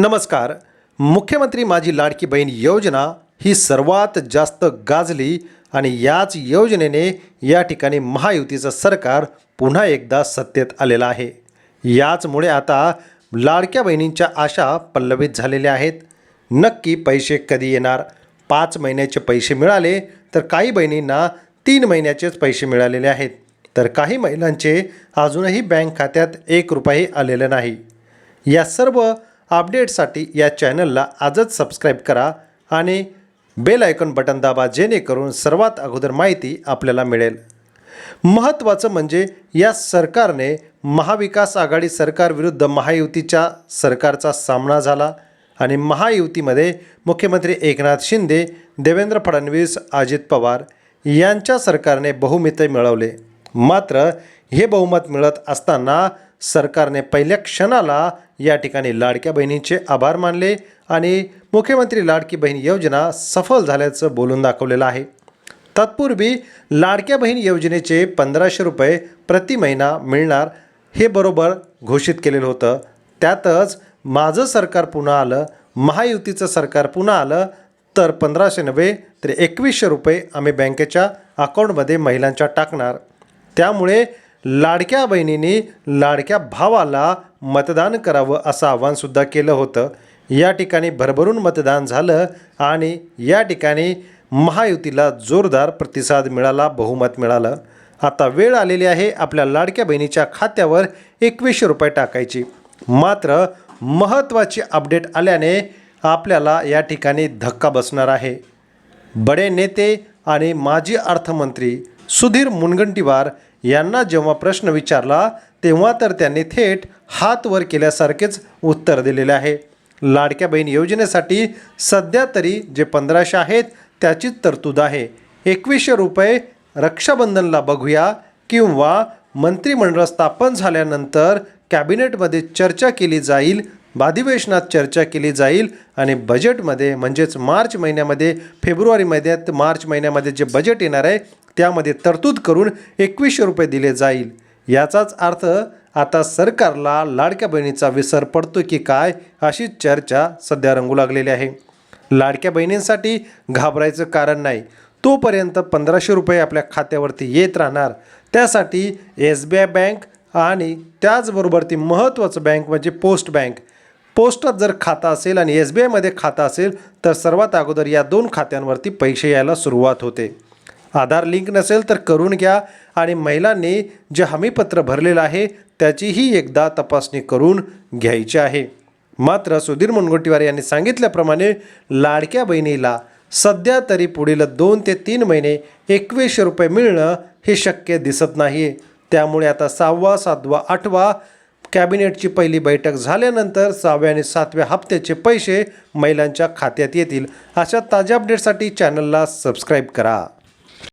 नमस्कार. मुख्यमंत्री माझी लाडकी बहीण योजना ही सर्वात जास्त गाजली आणि याच योजनेने या ठिकाणी महायुतीचं सरकार पुन्हा एकदा सत्तेत आलेलं आहे. याचमुळे आता लाडक्या बहिणींच्या आशा पल्लवित झालेल्या आहेत. नक्की पैसे कधी येणार? पाच महिन्याचे पैसे मिळाले तर काही बहिणींना तीन महिन्याचेच पैसे मिळालेले आहेत. तर काही महिलांचे अजूनही बँक खात्यात एक रुपयाही आलेलं नाही. या सर्व अपडेटसाठी या चॅनलला आजच सबस्क्राईब करा आणि बेल आयकॉन बटन दाबा जेणेकरून सर्वात अगोदर माहिती आपल्याला मिळेल. महत्त्वाचं म्हणजे या सरकारने महाविकास आघाडी सरकारविरुद्ध महायुतीच्या सरकारचा सामना झाला आणि महायुतीमध्ये मुख्यमंत्री एकनाथ शिंदे देवेंद्र फडणवीस अजित पवार यांच्या सरकारने बहुमत मिळवले. मात्र हे बहुमत मिळत असताना सरकारने पहिल्या क्षणाला या ठिकाणी लाडक्या बहिणींचे आभार मानले आणि मुख्यमंत्री लाडकी बहीण योजना सफल झाल्याचं बोलून दाखवलेलं आहे. तत्पूर्वी लाडक्या बहीण योजनेचे पंधराशे रुपये प्रति महिना मिळणार हे बरोबर घोषित केलेलं होतं. त्यातच माझं सरकार पुन्हा आलं महायुतीचं सरकार पुन्हा आलं तर पंधराशे नव्हे तर एकवीसशे रुपये आम्ही बँकेच्या अकाउंटमध्ये महिलांच्या टाकणार. त्यामुळे लाडक्या बहिणीने लाडक्या भावाला मतदान करावं असं आव्हानसुद्धा केलं होतं. या ठिकाणी भरभरून मतदान झालं आणि या ठिकाणी महायुतीला जोरदार प्रतिसाद मिळाला बहुमत मिळालं. आता वेळ आलेली आहे आपल्या लाडक्या बहिणीच्या खात्यावर एकवीसशे रुपये टाकायची. मात्र महत्त्वाची अपडेट आल्याने आपल्याला या ठिकाणी धक्का बसणार आहे. बडे नेते आणि माजी अर्थमंत्री सुधीर मुनगंटीवार यांना जेव्हा प्रश्न विचारला तेव्हा तर त्यांनी थेट हात वर केल्यासारखेच उत्तर दिलेले आहे. लाडक्या बहीण योजनेसाठी सध्या तरी जे पंधराशे आहेत त्याचीच तरतूद आहे. एकवीसशे रुपये रक्षाबंधनला बघूया किंवा मंत्रिमंडळ स्थापन झाल्यानंतर कॅबिनेटमध्ये चर्चा केली जाईल अधिवेशनात चर्चा केली जाईल आणि बजेटमध्ये म्हणजेच मार्च महिन्यामध्ये फेब्रुवारी महिन्यात मार्च महिन्यामध्ये जे बजेट येणार आहे त्यामध्ये तरतूद करून एकवीसशे रुपये दिले जाईल. याचाच अर्थ आता सरकारला लाडक्या बहिणीचा विसर पडतो की काय अशी चर्चा सध्या रंगू लागलेली आहे. लाडक्या बहिणींसाठी घाबरायचं कारण नाही. तोपर्यंत पंधराशे रुपये आपल्या खात्यावरती येत राहणार. त्यासाठी एस बी आय बँक आणि त्याचबरोबर ती महत्त्वाचं बँक म्हणजे पोस्ट बँक. पोस्टात जर खातं असेल आणि एस बी आयमध्ये खातं असेल तर सर्वात अगोदर या दोन खात्यांवरती पैसे यायला सुरुवात होते. आधार लिंक नसेल तर करून घ्या आणि महिलांनी जे हमीपत्र भरलेलं आहे त्याचीही एकदा तपासणी करून घ्यायची आहे. मात्र सुधीर मुनगंटीवार यांनी सांगितल्याप्रमाणे लाडक्या बहिणीला सध्या तरी पुढील दोन ते तीन महिने एकवीसशे रुपये मिळणं हे शक्य दिसत नाही त्यामुळे आता सहावा सातवा आठवा कॅबिनेटची पहिली बैठक झाल्यानंतर सहाव्या आणि सातव्या हप्त्याचे पैसे महिलांच्या खात्यात येतील. अशा ताज्या अपडेटसाठी चॅनलला सबस्क्राईब करा.